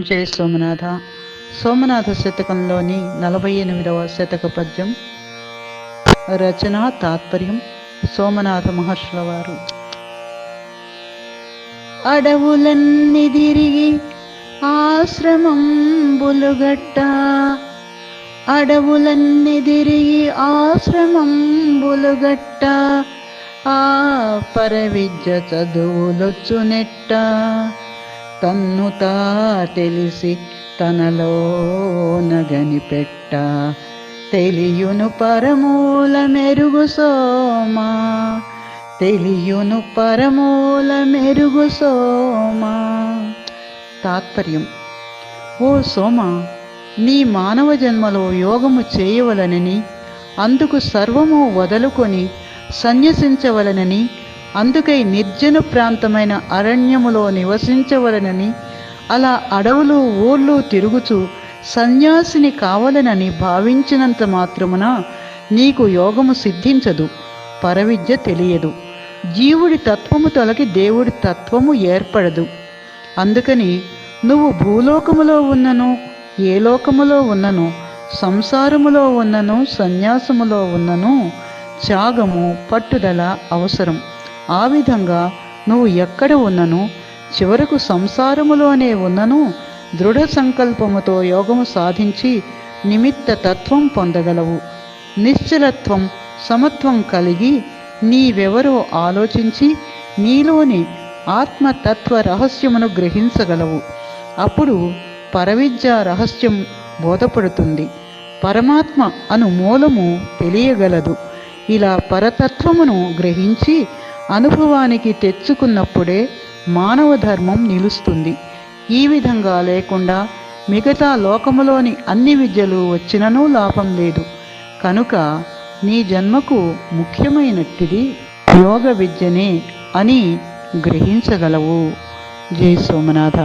జై సోమనాథ. సోమనాథ శతకంలోని నలభై ఎనిమిదవ శతక పద్యం. రచన తాత్పర్యం సోమనాథ మహర్షుల వారు. అడవులన్నీ తిరిగి ఆశ్రమం బులుగట్ట అడవులన్నీ తిరిగి ఆశ్రమం బులుగట్ట ఆ పరవిద్య చదువులొచ్చునెట్ట తన్ను తా తెలిసి తనలో నగనిపెట్ట తెలియును పరమూల మెరుగు సోమా. తెలియును పరమూల మెరుగు సోమా. తాత్పర్యం. ఓ సోమ నీ మానవ జన్మలో యోగము చేయవలనని అందుకు సర్వము వదులుకొని సన్యసించవలనని అందుకై నిర్జన ప్రాంతమైన అరణ్యములో నివసించవలనని అలా అడవులు ఊళ్ళు తిరుగుచు సన్యాసిని కావలనని భావించినంత మాత్రమున నీకు యోగము సిద్ధించదు పరవిద్య తెలియదు. జీవుడి తత్వము తొలగి దేవుడి తత్వము ఏర్పడదు. అందుకని నువ్వు భూలోకములో ఉన్నను ఏ లోకములో ఉన్నను సంసారములో ఉన్నను సన్యాసములో ఉన్నను త్యాగము పట్టుదల అవసరం. ఆ విధంగా నువ్వు ఎక్కడ ఉన్నను? చివరకు సంసారములోనే ఉన్నను? దృఢ సంకల్పముతో యోగము సాధించి నిమిత్త తత్వం పొందగలవు. నిశ్చలత్వం సమత్వం కలిగి నీవెవరో ఆలోచించి నీలోని ఆత్మతత్వ రహస్యమును గ్రహించగలవు. అప్పుడు పరవిద్య రహస్యం బోధపడుతుంది. పరమాత్మ అను మూలము తెలియగలదు. ఇలా పరతత్వమును గ్రహించి అనుభవానికి తెచ్చుకున్నప్పుడే మానవ ధర్మం నిలుస్తుంది. ఈ విధంగా లేకుండా మిగతా లోకములోని అన్ని విద్యలు వచ్చిననూ లాభం లేదు. కనుక నీ జన్మకు ముఖ్యమైనట్టిది యోగ విద్యనే అని గ్రహించగలవు. జై సోమనాథ.